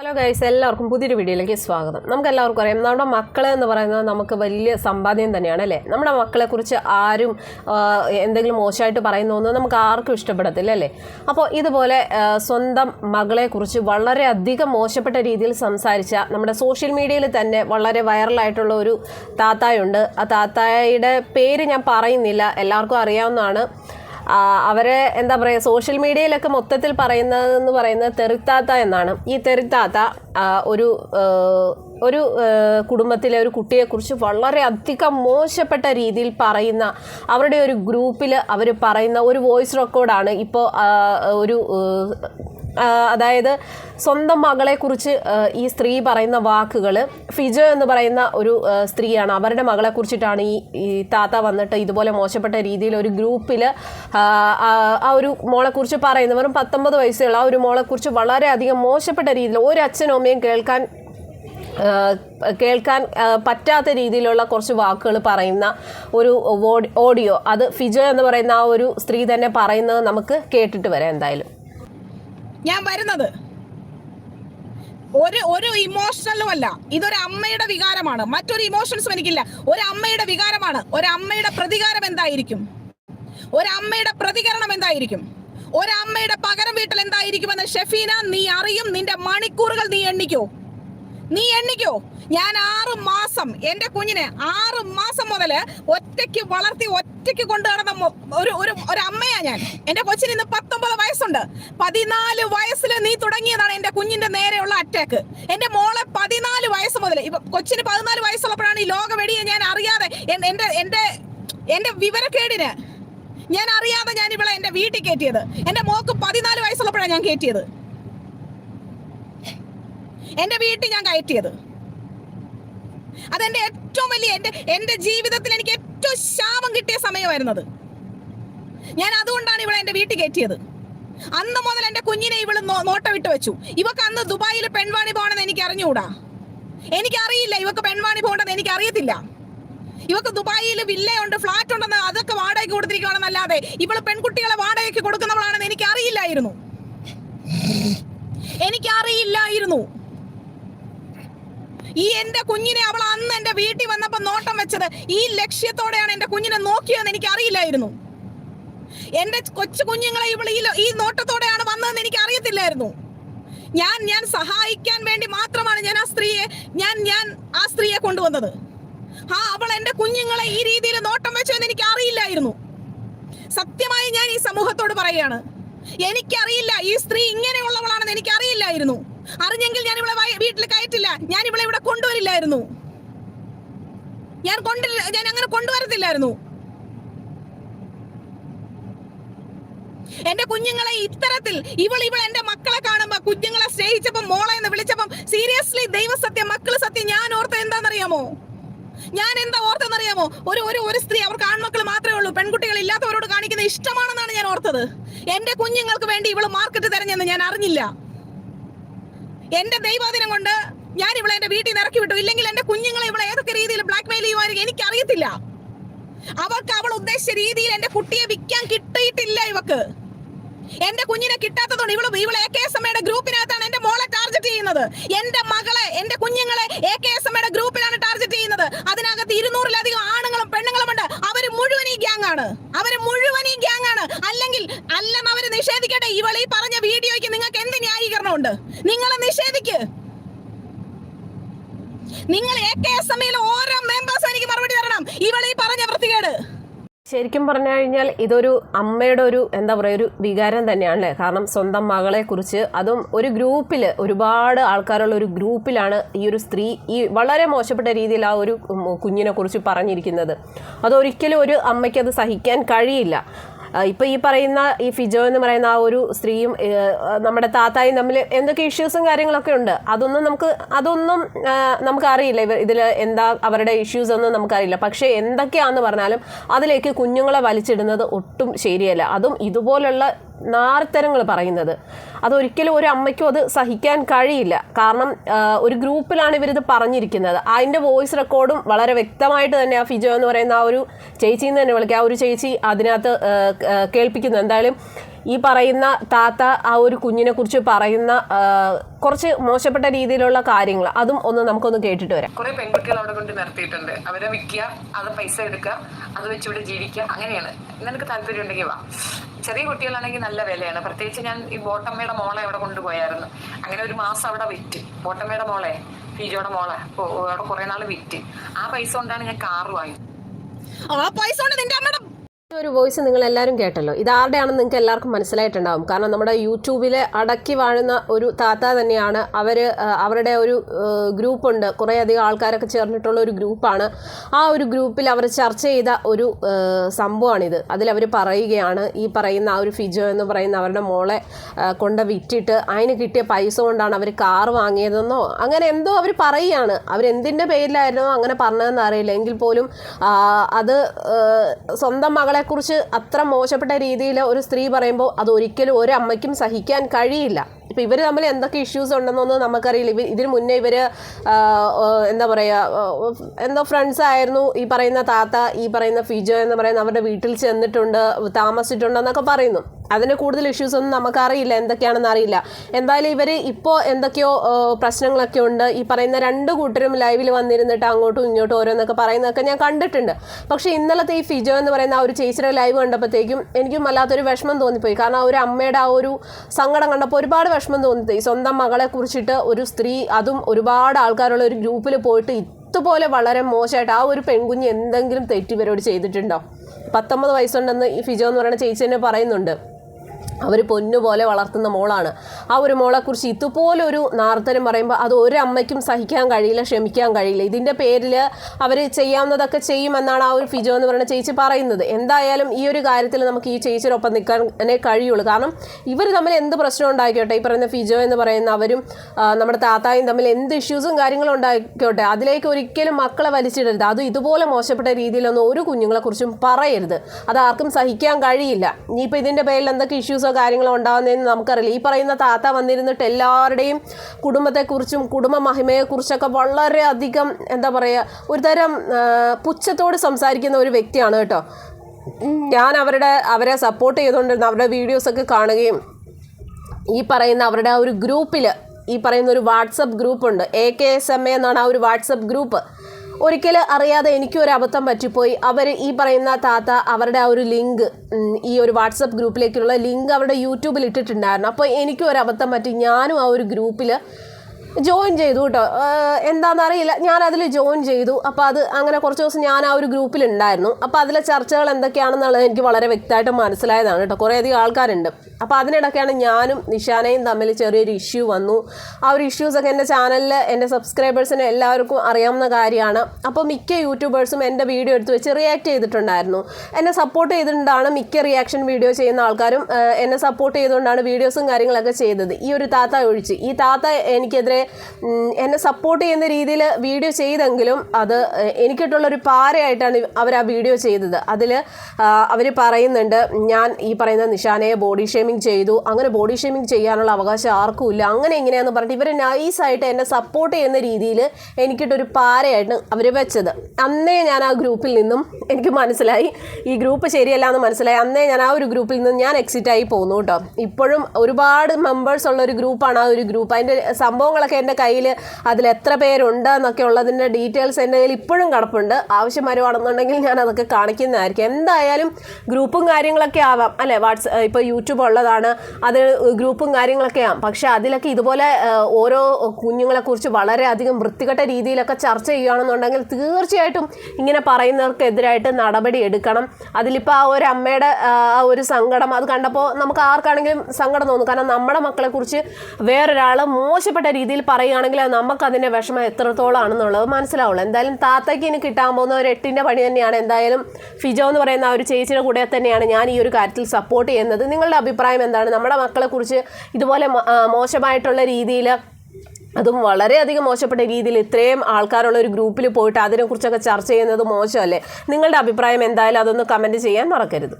Hello guys എല്ലാവർക്കും പുതിയൊരു വീഡിയോയിലേക്ക് സ്വാഗതം. നമുക്ക് എല്ലാവർക്കും അറിയാം നമ്മുടെ മക്കളെ എന്ന് പറയുന്നത് നമുക്ക് വലിയ സമ്പാദ്യം തന്നെയാണ് അല്ലേ? നമ്മുടെ മക്കളെക്കുറിച്ച് ആരും എന്തെങ്കിലും മോശമായിട്ട് പറയുന്നൊന്നും നമുക്ക് ആർക്കും ഇഷ്ടപ്പെടത്തില്ല അല്ലേ? അപ്പോൾ ഇതുപോലെ സ്വന്തം മകളെക്കുറിച്ച് വളരെയധികം മോശപ്പെട്ട രീതിയിൽ സംസാരിച്ച നമ്മുടെ സോഷ്യൽ മീഡിയയിൽ തന്നെ വളരെ വൈറലായിട്ടുള്ള ഒരു താത്തായുണ്ട്. ആ താത്തായുടെ പേര് ഞാൻ പറയുന്നില്ല എല്ലാവർക്കും അറിയാവുന്നതാണ്. അവരെ എന്താ പറയുക സോഷ്യൽ മീഡിയയിലൊക്കെ മൊത്തത്തിൽ പറയുന്നതെന്ന് പറയുന്നത് തെറിത്താത്ത എന്നാണ്. ഈ തെറിത്താത്ത ഒരു ഒരു കുടുംബത്തിലെ ഒരു കുട്ടിയെക്കുറിച്ച് വളരെ അധികം മോശപ്പെട്ട രീതിയിൽ പറയുന്ന അവരുടെ ഒരു ഗ്രൂപ്പിൽ അവർ പറയുന്ന ഒരു വോയിസ് റെക്കോർഡാണ് ഇപ്പോൾ ഒരു അതായത് സ്വന്തം മകളെക്കുറിച്ച് ഈ സ്ത്രീ പറയുന്ന വാക്കുകൾ ഫിജോ എന്ന് പറയുന്ന ഒരു സ്ത്രീയാണ്. അവരുടെ മകളെ കുറിച്ചിട്ടാണ് ഈ ഈ താത്ത വന്നിട്ട് ഇതുപോലെ മോശപ്പെട്ട രീതിയിൽ ഒരു ഗ്രൂപ്പിൽ ആ ഒരു മോളെക്കുറിച്ച് പറയുന്നത്. വെറും പത്തൊമ്പത് വയസ്സുള്ള ആ ഒരു മോളെക്കുറിച്ച് വളരെയധികം മോശപ്പെട്ട രീതിയിൽ ഒരു അച്ഛനും അമ്മയും കേൾക്കാൻ കേൾക്കാൻ പറ്റാത്ത രീതിയിലുള്ള കുറച്ച് വാക്കുകൾ പറയുന്ന ഒരു ഓഡിയോ. അത് ഫിജോ എന്ന് പറയുന്ന ആ ഒരു സ്ത്രീ തന്നെ പറയുന്നത് നമുക്ക് കേട്ടിട്ട് വരാം എന്തായാലും. ഞാൻ വരുന്നത്. ഒരു ഒരു ഇമോഷണലും അല്ല. ഇതൊരു അമ്മയുടെ വികാരമാണ്. മറ്റൊരു ഇമോഷൻസും എനിക്കില്ല. ഒരു അമ്മയുടെ വികാരമാണ്. ഒരു അമ്മയുടെ പ്രതികാരം എന്തായിരിക്കും? ഒരു അമ്മയുടെ പ്രതികരണം എന്തായിരിക്കും? ഒരു അമ്മയുടെ പകരം വീട്ടിൽ എന്തായിരിക്കുമെന്ന് ഷെഫീന നീ അറിയും. നിന്റെ മണിക്കൂറുകൾ നീ എണ്ണിക്കോ. നീ എണ്ണിക്കോ. ഞാൻ ആറ് മാസം എന്റെ കുഞ്ഞിനെ ആറ് മാസം മുതൽ ഒറ്റയ്ക്ക് വളർത്തി ഒറ്റയ്ക്ക് കൊണ്ടു നടന്ന ഒരു ഒരു ഒരു അമ്മയാ ഞാൻ. എന്റെ കൊച്ചിന് ഇന്ന് പത്തൊമ്പത് വയസ്സുണ്ട്. പതിനാല് വയസ്സിൽ നീ തുടങ്ങിയതാണ് എന്റെ കുഞ്ഞിന്റെ നേരെയുള്ള അറ്റാക്ക് എന്റെ മോളെ പതിനാല് വയസ്സ് മുതൽ ഇപ്പൊ കൊച്ചിന് പതിനാല് വയസ്സുള്ളപ്പോഴാണ് ഈ ലോക വെടിയെ ഞാൻ അറിയാതെ എന്റെ എന്റെ എന്റെ വിവരക്കേടിന് ഞാൻ അറിയാതെ ഞാൻ ഇവളെ എന്റെ വീട്ടിൽ കയറ്റിയത്. എന്റെ മോക്ക് പതിനാല് വയസ്സുള്ളപ്പോഴാണ് ഞാൻ കയറ്റിയത്. എന്റെ വീട്ടിൽ ഞാൻ കയറ്റിയത്. അതെന്റെ ഏറ്റവും വലിയ എന്റെ എന്റെ ജീവിതത്തിൽ എനിക്ക് ഏറ്റവും ശാപം കിട്ടിയ സമയമായിരുന്നത്. ഞാൻ അതുകൊണ്ടാണ് ഇവളെ എന്റെ വീട്ടിൽ കയറ്റിയത്. അന്ന് മുതൽ എന്റെ കുഞ്ഞിനെ ഇവൾ നോട്ടം വിട്ട് വെച്ചു. ഇവക്ക് അന്ന് ദുബായിൽ പെൺവാണി പോകണമെന്ന് എനിക്ക് അറിഞ്ഞുകൂടാ? എനിക്കറിയില്ല ഇവക്ക് പെൺവാണി പോകണ്ടെന്ന് എനിക്ക് അറിയത്തില്ല ഇവക്ക് ദുബായിൽ വില്ലയുണ്ട് ഫ്ലാറ്റ് ഉണ്ടെന്ന് അതൊക്കെ വാടകയ്ക്ക് കൊടുത്തിരിക്കുകയാണെന്നല്ലാതെ ഇവൾ പെൺകുട്ടികളെ വാടകയ്ക്ക് കൊടുക്കുന്നവളാണെന്ന് എനിക്ക് അറിയില്ലായിരുന്നു എനിക്കറിയില്ലായിരുന്നു. ഈ എന്റെ കുഞ്ഞിനെ അവൾ അന്ന് എന്റെ വീട്ടിൽ വന്നപ്പോ നോട്ടം വെച്ചത് ഈ ലക്ഷ്യത്തോടെയാണ് എന്റെ കുഞ്ഞിനെ നോക്കിയതെന്ന് എനിക്ക് അറിയില്ലായിരുന്നു എന്റെ കൊച്ചു കുഞ്ഞുങ്ങളെ ഇവൾ ഈ നോട്ടത്തോടെയാണ് വന്നതെന്ന് എനിക്ക് അറിയത്തില്ലായിരുന്നു ഞാൻ ഞാൻ സഹായിക്കാൻ വേണ്ടി മാത്രമാണ് ഞാൻ ആ സ്ത്രീയെ ഞാൻ ഞാൻ ആ സ്ത്രീയെ കൊണ്ടുവന്നത്. ആ അവൾ എന്റെ കുഞ്ഞുങ്ങളെ ഈ രീതിയിൽ നോട്ടം വെച്ചു എന്ന് എനിക്ക് അറിയില്ലായിരുന്നു സത്യമായി ഞാൻ ഈ സമൂഹത്തോട് പറയുകയാണ്. എനിക്കറിയില്ല ഈ സ്ത്രീ ഇങ്ങനെയുള്ളവളാണെന്ന് എനിക്ക് അറിയില്ലായിരുന്നു അറിഞ്ഞെങ്കിൽ ഞാൻ ഇവളെ വീട്ടിൽ കയറ്റില്ല. ഞാൻ ഇവിടെ കൊണ്ടുവരില്ലായിരുന്നു ഞാൻ കൊണ്ടില്ല ഞാൻ അങ്ങനെ കൊണ്ടുവരത്തില്ലായിരുന്നു. എന്റെ കുഞ്ഞുങ്ങളെ ഇത്തരത്തിൽ ഇവൾ ഇവൾ എന്റെ മക്കളെ കാണുമ്പോ കുഞ്ഞുങ്ങളെ സ്നേഹിച്ചപ്പോ മോളെ എന്ന് വിളിച്ചപ്പം സീരിയസ്ലി ദൈവസത്യം മക്കൾ സത്യം ഞാൻ ഓർത്ത എന്താണെന്നറിയാമോ? ഞാൻ എന്താ ഓർത്തെന്നറിയാമോ ഒരു ഒരു ഒരു സ്ത്രീ അവർക്ക് ആൺമക്കൾ മാത്രമേ ഉള്ളൂ പെൺകുട്ടികൾ ഇല്ലാത്തവരോട് കാണിക്കുന്ന ഇഷ്ടമാണെന്നാണ് ഞാൻ ഓർത്തത്. എന്റെ കുഞ്ഞുങ്ങൾക്ക് വേണ്ടി ഇവൾ മാർക്കറ്റ് തെരഞ്ഞെന്ന് ഞാൻ അറിഞ്ഞില്ല. എന്റെ ദൈവാദിനം കൊണ്ട് ഞാൻ ഇവളെ എന്റെ വീട്ടിൽ നിന്ന് ഇറക്കി വിട്ടു. ഇല്ലെങ്കിൽ എന്റെ കുഞ്ഞുങ്ങളെ ഇവളെ ഏതൊക്കെ രീതിയിൽ ബ്ലാക്ക് മെയിൽ ചെയ്യുമായിരിക്കും എനിക്ക് അറിയത്തില്ല അവൾക്ക് അവൾ ഉദ്ദേശിച്ച രീതിയിൽ എന്റെ കുട്ടിയെ വിൽക്കാൻ കിട്ടിയിട്ടില്ല ഇവക്ക്. എന്റെ കുഞ്ഞിനെ കിട്ടാത്തതുകൊണ്ട് ഇവൾ ഇവൾ എ കെ എസ് എമ്മയുടെ ഗ്രൂപ്പിനകത്താണ് എന്റെ മോളെ ടാർഗറ്റ് ചെയ്യുന്നത്. എന്റെ മകളെ എന്റെ കുഞ്ഞുങ്ങളെ എ കെ എസ് എമ്മയുടെ ഗ്രൂപ്പിലാണ് ടാർഗറ്റ് ചെയ്യുന്നത്. അതിനകത്ത് ഇരുന്നൂറിലധികം ആണുങ്ങളും പെണ്ണുങ്ങളും ഉണ്ട്. അവർ മുഴുവൻ ഈ ഗ്യാങ് ആണ്. അവർ മുഴുവൻ ഈ ഗ്യാങ് ആണ്. അല്ലെങ്കിൽ അല്ലെന്ന് അവർ നിഷേധിക്കട്ടെ. ഇവൾ ഈ പറഞ്ഞ വീഡിയോയ്ക്ക് നിങ്ങൾക്ക് എന്ത് ന്യായീകരണമുണ്ട്? നിങ്ങളെ നിഷേധിക്ക്. നിങ്ങൾ ഓരോ മെമ്പേഴ്സ് എനിക്ക് മറുപടി തരണം. ഇവൾ ഈ പറഞ്ഞ വൃത്തികേട്. ശരിക്കും പറഞ്ഞു കഴിഞ്ഞാൽ ഇതൊരു അമ്മയുടെ ഒരു എന്താ പറയുക ഒരു വികാരം തന്നെയാണല്ലേ? കാരണം സ്വന്തം മകളെ കുറിച്ച് അതും ഒരു ഗ്രൂപ്പിൽ ഒരുപാട് ആൾക്കാരുള്ള ഒരു ഗ്രൂപ്പിലാണ് ഈ ഒരു സ്ത്രീ ഈ വളരെ മോശപ്പെട്ട രീതിയിൽ ആ ഒരു കുഞ്ഞിനെ കുറിച്ച് പറഞ്ഞിരിക്കുന്നത്. അതൊരിക്കലും ഒരു അമ്മയ്ക്ക് അത് സഹിക്കാൻ കഴിയില്ല. ഇപ്പൊ ഈ പറയുന്ന ഈ ഫിജോ എന്ന് പറയുന്ന ആ ഒരു സ്ത്രീയും നമ്മുടെ താത്തായും തമ്മിൽ എന്തൊക്കെ ഇഷ്യൂസും കാര്യങ്ങളൊക്കെ ഉണ്ട്? അതൊന്നും നമുക്ക് അതൊന്നും നമുക്ക് നമുക്കറിയില്ല. ഇവർ ഇതിൽ എന്താ അവരുടെ ഇഷ്യൂസ് ഒന്നും നമുക്കറിയില്ല. പക്ഷേ എന്തൊക്കെയാണെന്ന് പറഞ്ഞാലും അതിലേക്ക് കുഞ്ഞുങ്ങളെ വലിച്ചിടുന്നത് ഒട്ടും ശരിയല്ല. അതും ഇതുപോലുള്ള നാർത്തരങ്ങൾ പറയുന്നത്. അതൊരിക്കലും ഒരു അമ്മയ്ക്കും അത് സഹിക്കാൻ കഴിയില്ല. കാരണം ഒരു ഗ്രൂപ്പിലാണ് ഇവരിത് പറഞ്ഞിരിക്കുന്നത്. അതിന്റെ വോയിസ് റെക്കോർഡും വളരെ വ്യക്തമായിട്ട് തന്നെ ആ ഫിജോ എന്ന് പറയുന്ന ആ ഒരു ചേച്ചിയിൽ തന്നെ വിളിക്കുക ആ ഒരു ചേച്ചി അതിനകത്ത് കേൾപ്പിക്കുന്നു. എന്തായാലും ഈ പറയുന്ന താത്ത ആ ഒരു കുഞ്ഞിനെ കുറിച്ച് പറയുന്ന കുറച്ച് മോശപ്പെട്ട രീതിയിലുള്ള കാര്യങ്ങൾ അതും ഒന്ന് നമുക്കൊന്ന് കേട്ടിട്ട് വരാം. കുറെ പെൺകുട്ടികൾ അവിടെ കൊണ്ട് നിർത്തിയിട്ടുണ്ട്. അവരെ വിൽക്കുക അത് പൈസ എടുക്കുക അത് വെച്ചിവിടെ ജീവിക്കുക അങ്ങനെയാണ്. നിനക്ക് താല്പര്യം ഉണ്ടെങ്കിൽ വാ. ചെറിയ കുട്ടികളാണെങ്കിൽ നല്ല വിലയാണ്. പ്രത്യേകിച്ച് ഞാൻ ഈ ബോട്ടമ്മയുടെ മോളെ അവിടെ കൊണ്ടുപോയായിരുന്നു. അങ്ങനെ ഒരു മാസം അവിടെ വിറ്റ്. ബോട്ടമ്മയുടെ മോളെ ഫീജോയുടെ മോളെ അവിടെ കുറെ നാൾ വിറ്റ്. ആ പൈസ കൊണ്ടാണ് ഞാൻ കാറ് വാങ്ങിയത്. ആ പൈസ കൊണ്ട് നിന്റെ അമ്മയുടെ ഒരു വോയിസ് നിങ്ങൾ എല്ലാവരും കേട്ടല്ലോ. ഇത് ആരുടെയാണെന്ന് നിങ്ങൾക്ക് എല്ലാവർക്കും മനസ്സിലായിട്ടുണ്ടാവും. കാരണം നമ്മുടെ യൂട്യൂബിൽ അടക്കി വാഴുന്ന ഒരു താത്ത തന്നെയാണ്. അവർ അവരുടെ ഒരു ഗ്രൂപ്പുണ്ട്. കുറേയധികം ആൾക്കാരൊക്കെ ചേർന്നിട്ടുള്ള ഒരു ഗ്രൂപ്പാണ്. ആ ഒരു ഗ്രൂപ്പിൽ അവർ ചർച്ച ചെയ്ത ഒരു സംഭവമാണിത്. അതിലവർ പറയുകയാണ് ഈ പറയുന്ന ആ ഒരു ഫിജോ എന്ന് പറയുന്ന അവരുടെ മോളെ കൊണ്ട് വിറ്റിട്ട് അതിന് കിട്ടിയ പൈസ കൊണ്ടാണ് അവർ കാർ വാങ്ങിയതെന്നോ അങ്ങനെ എന്തോ അവർ പറയുകയാണ്. അവരെന്തിന്റെ പേരിലായിരുന്നോ അങ്ങനെ പറഞ്ഞതെന്ന് അറിയില്ല. എങ്കിൽ പോലും അത് സ്വന്തം സ്വന്തം മകളെക്കുറിച്ച് അത്ര മോശപ്പെട്ട രീതിയിൽ ഒരു സ്ത്രീ പറയുമ്പോൾ അത് ഒരിക്കലും ഒരു അമ്മയ്ക്കും സഹിക്കാൻ കഴിയില്ല. ഇപ്പം ഇവർ തമ്മിൽ എന്തൊക്കെ ഇഷ്യൂസ് ഉണ്ടെന്നൊന്നും നമുക്കറിയില്ല. ഇവർ ഇതിന് മുന്നേ ഇവർ എന്താ പറയുക എന്തോ ഫ്രണ്ട്സ് ആയിരുന്നു ഈ പറയുന്ന താത്ത ഈ പറയുന്ന ഫിജോ എന്ന് പറയുന്ന അവരുടെ വീട്ടിൽ ചെന്നിട്ടുണ്ട് താമസിച്ചിട്ടുണ്ടെന്നൊക്കെ പറയുന്നു. അതിന് കൂടുതൽ ഇഷ്യൂസ് ഒന്നും നമുക്കറിയില്ല എന്തൊക്കെയാണെന്ന് അറിയില്ല. എന്തായാലും ഇവർ ഇപ്പോൾ എന്തൊക്കെയോ പ്രശ്നങ്ങളൊക്കെ ഉണ്ട്. ഈ പറയുന്ന രണ്ട് കൂട്ടരും ലൈവിൽ വന്നിരുന്നിട്ട് അങ്ങോട്ടും ഇങ്ങോട്ടും ഓരോന്നൊക്കെ പറയുന്നതൊക്കെ ഞാൻ കണ്ടിട്ടുണ്ട്. പക്ഷേ ഇന്നലത്തെ ഈ ഫിജോ എന്ന് പറയുന്ന ആ ഒരു ചേച്ചിയുടെ ലൈവ് കണ്ടപ്പോഴത്തേക്കും എനിക്കും വല്ലാത്തൊരു വിഷമം തോന്നിപ്പോയി. കാരണം ആ ഒരു അമ്മയുടെ ആ ഒരു സങ്കടം കണ്ടപ്പോൾ ഒരുപാട് വിഷമം തോന്നിപ്പോയി സ്വന്തം മകളെ കുറിച്ചിട്ട് ഒരു സ്ത്രീ അതും ഒരുപാട് ആൾക്കാരുള്ള ഒരു ഗ്രൂപ്പിൽ പോയിട്ട് ഇതുപോലെ വളരെ മോശമായിട്ട് ആ ഒരു പെൺകുഞ്ഞ് എന്തെങ്കിലും തെറ്റിവരോട് ചെയ്തിട്ടുണ്ടോ? പത്തൊമ്പത് വയസ്സുണ്ടെന്ന് ഈ ഫിജോ എന്ന് പറയുന്ന ചേച്ചി തന്നെ പറയുന്നുണ്ട്. അവർ പൊന്നുപോലെ വളർത്തുന്ന മോളാണ്. ആ ഒരു മോളെക്കുറിച്ച് ഇതുപോലെ ഒരു നാർത്തരം പറയുമ്പോൾ അത് ഒരമ്മയ്ക്കും സഹിക്കാൻ കഴിയില്ല ക്ഷമിക്കാൻ കഴിയില്ല. ഇതിന്റെ പേരിൽ അവർ ചെയ്യാവുന്നതൊക്കെ ചെയ്യുമെന്നാണ് ആ ഒരു ഫിജോ എന്ന് പറയുന്ന ചേച്ചി പറയുന്നത്. എന്തായാലും ഈ ഒരു കാര്യത്തിൽ നമുക്ക് ഈ ചേച്ചിയോടൊപ്പം നിൽക്കാനേ കഴിയുള്ളൂ. കാരണം ഇവർ തമ്മിൽ എന്ത് പ്രശ്നം ഉണ്ടാക്കിയോട്ടെ ഈ പറയുന്ന ഫിജോ എന്ന് പറയുന്ന അവരും നമ്മുടെ താത്തായും തമ്മിൽ എന്ത് ഇഷ്യൂസും കാര്യങ്ങളും ഉണ്ടാക്കിയോട്ടെ അതിലേക്ക് ഒരിക്കലും മക്കളെ വലിച്ചിടരുത്. അത് ഇതുപോലെ മോശപ്പെട്ട രീതിയിലൊന്നും ഒരു കുഞ്ഞുങ്ങളെക്കുറിച്ചും പറയരുത്. അത് ആർക്കും സഹിക്കാൻ കഴിയില്ല. ഇനിയിപ്പോൾ ഇതിന്റെ പേരിൽ എന്തൊക്കെ ഇഷ്യൂസോ കാര്യങ്ങളോ ഉണ്ടാകുന്നതെന്ന് നമുക്കറിയില്ല. ഈ പറയുന്ന താത്ത വന്നിരുന്നിട്ട് എല്ലാവരുടെയും കുടുംബത്തെക്കുറിച്ചും കുടുംബ മഹിമയെക്കുറിച്ചൊക്കെ വളരെയധികം എന്താ പറയുക ഒരു തരം പുച്ഛത്തോട് സംസാരിക്കുന്ന ഒരു വ്യക്തിയാണ് കേട്ടോ. ഞാൻ അവരുടെ അവരെ സപ്പോർട്ട് ചെയ്തുകൊണ്ടിരുന്ന അവരുടെ വീഡിയോസൊക്കെ കാണുകയും ഈ പറയുന്ന അവരുടെ ആ ഒരു ഗ്രൂപ്പിൽ ഈ പറയുന്ന ഒരു WhatsApp ഗ്രൂപ്പുണ്ട് A K S M A എന്നാണ് ആ ഒരു വാട്സപ്പ് ഗ്രൂപ്പ് ഒരിക്കൽ അറിയാതെ എനിക്കും ഒരു അബദ്ധം പറ്റിപ്പോയി. അവർ ഈ പറയുന്ന താത്ത അവരുടെ ആ ഒരു ലിങ്ക് ഈ ഒരു വാട്സപ്പ് ഗ്രൂപ്പിലേക്കുള്ള ലിങ്ക് അവരുടെ യൂട്യൂബിൽ ഇട്ടിട്ടുണ്ടായിരുന്നു. അപ്പോൾ എനിക്കും ഒരു അബദ്ധം പറ്റി. ഞാനും ആ ഒരു ഗ്രൂപ്പിൽ ജോയിൻ ചെയ്തു കേട്ടോ എന്താണെന്ന് എന്താണെന്നറിയില്ല ഞാൻ അതിൽ ജോയിൻ ചെയ്തു. അപ്പോൾ അത് അങ്ങനെ കുറച്ച് ദിവസം ഞാൻ ആ ഒരു ഗ്രൂപ്പിൽ ഉണ്ടായിരുന്നു അപ്പോൾ അതിലെ ചർച്ചകൾ എന്തൊക്കെയാണെന്നുള്ളത് എനിക്ക് വളരെ വ്യക്തമായിട്ട് മനസ്സിലായതാണ് കേട്ടോ കുറേയധികം ആൾക്കാരുണ്ട്. അപ്പോൾ അതിനിടയ്ക്കാണ് ഞാനും നിഷാനയും തമ്മിൽ ചെറിയൊരു ഇഷ്യൂ വന്നു. ആ ഒരു ഇഷ്യൂസൊക്കെ എന്റെ ചാനലിൽ എന്റെ സബ്സ്ക്രൈബേഴ്സിനെ എല്ലാവർക്കും അറിയാവുന്ന കാര്യമാണ്. അപ്പോൾ മിക്ക യൂട്യൂബേഴ്സും എന്റെ വീഡിയോ എടുത്ത് വെച്ച് റിയാക്ട് ചെയ്തിട്ടുണ്ടായിരുന്നു. എന്നെ സപ്പോർട്ട് ചെയ്തിട്ടുണ്ടാണ് മിക്ക റിയാക്ഷൻ വീഡിയോ ചെയ്യുന്ന ആൾക്കാരും. എന്നെ സപ്പോർട്ട് ചെയ്തുകൊണ്ടാണ് വീഡിയോസും കാര്യങ്ങളൊക്കെ ചെയ്തത്. ഈ ഒരു താത്ത ഒഴിച്ച്. ഈ താത്ത എനിക്കെതിരെ എന്നെ സപ്പോർട്ട് ചെയ്യുന്ന രീതിയിൽ വീഡിയോ ചെയ്തെങ്കിലും അത് എനിക്കിട്ടുള്ളൊരു പാരയായിട്ടാണ് അവർ ആ വീഡിയോ ചെയ്തത്. അതിൽ അവർ പറയുന്നുണ്ട് ഞാൻ ഈ പറയുന്ന നിഷാനയെ ബോഡി ഷേമിങ് ചെയ്തു. അങ്ങനെ ബോഡി ഷേമിങ് ചെയ്യാനുള്ള അവകാശം ആർക്കും ഇല്ല. അങ്ങനെ എങ്ങനെയാണെന്ന് പറഞ്ഞിട്ട് ഇവർ നൈസായിട്ട് എന്നെ സപ്പോർട്ട് ചെയ്യുന്ന രീതിയിൽ എനിക്കിട്ടൊരു പാരയായിട്ട് അവർ വെച്ചത്. അന്നേ ഞാൻ ആ ഗ്രൂപ്പിൽ നിന്നും എനിക്ക് മനസ്സിലായി. ഈ ഗ്രൂപ്പ് ശരിയല്ല എന്ന് മനസ്സിലായി. അന്നേ ഞാൻ ആ ഒരു ഗ്രൂപ്പിൽ നിന്ന് ഞാൻ എക്സിറ്റ് ആയി പോന്നു കേട്ടോ. ഇപ്പോഴും ഒരുപാട് മെമ്പേഴ്സ് ഉള്ള ഒരു ഗ്രൂപ്പാണ് ആ ഒരു ഗ്രൂപ്പ് അതിന്റെ സംഭവങ്ങളൊക്കെ എന്റെ കയ്യിൽ അതിൽ എത്ര പേരുണ്ട് എന്നൊക്കെ ഉള്ളതിന്റെ ഡീറ്റെയിൽസ് എന്റെ കയ്യിൽ ഇപ്പോഴും കിടപ്പുണ്ട്. ആവശ്യം വരുവാണെന്നുണ്ടെങ്കിൽ ഞാൻ അതൊക്കെ കാണിക്കുന്നതായിരിക്കും. എന്തായാലും ഗ്രൂപ്പും കാര്യങ്ങളൊക്കെ ആവാം. അല്ലേ? വാട്സ് ഇപ്പോൾ യൂട്യൂബ് ഉള്ളതാണ്. അത് ഗ്രൂപ്പും കാര്യങ്ങളൊക്കെ ആവാം. പക്ഷേ അതിലൊക്കെ ഇതുപോലെ ഓരോ കുഞ്ഞുങ്ങളെക്കുറിച്ച് വളരെയധികം വൃത്തികെട്ട രീതിയിലൊക്കെ ചർച്ച ചെയ്യുകയാണെന്നുണ്ടെങ്കിൽ തീർച്ചയായിട്ടും ഇങ്ങനെ പറയുന്നവർക്കെതിരായിട്ട് നടപടി എടുക്കണം. അതിലിപ്പോൾ ആ ഒരു അമ്മയുടെ ആ ഒരു സങ്കടം അത് കണ്ടപ്പോൾ നമുക്ക് ആർക്കാണെങ്കിലും സങ്കടം തോന്നും. കാരണം നമ്മുടെ മക്കളെക്കുറിച്ച് വേറൊരാൾ മോശപ്പെട്ട രീതിയിൽ പറയുകയാണെങ്കിൽ അത് നമുക്ക് അതിന്റെ വിഷമം എത്രത്തോളം ആണെന്നുള്ളത് മനസ്സിലാവുള്ളൂ. എന്തായാലും താത്തയ്ക്ക് ഇനി കിട്ടാൻ പോകുന്ന ഒരു എട്ടിന്റെ പണി തന്നെയാണ്. എന്തായാലും ഫിജോ എന്ന് പറയുന്ന ആ ഒരു ചേച്ചിയുടെ കൂടെ തന്നെയാണ് ഞാൻ ഈ ഒരു കാര്യത്തിൽ സപ്പോർട്ട് ചെയ്യുന്നത്. നിങ്ങളുടെ അഭിപ്രായം എന്താണ്? നമ്മുടെ മക്കളെക്കുറിച്ച് ഇതുപോലെ മോശമായിട്ടുള്ള രീതിയിൽ അതും വളരെയധികം മോശപ്പെട്ട രീതിയിൽ ഇത്രയും ആൾക്കാരുള്ള ഒരു ഗ്രൂപ്പിൽ പോയിട്ട് അതിനെക്കുറിച്ചൊക്കെ ചർച്ച ചെയ്യുന്നത് മോശമല്ലേ? നിങ്ങളുടെ അഭിപ്രായം എന്തായാലും അതൊന്ന് കമന്റ് ചെയ്യാൻ മറക്കരുത്.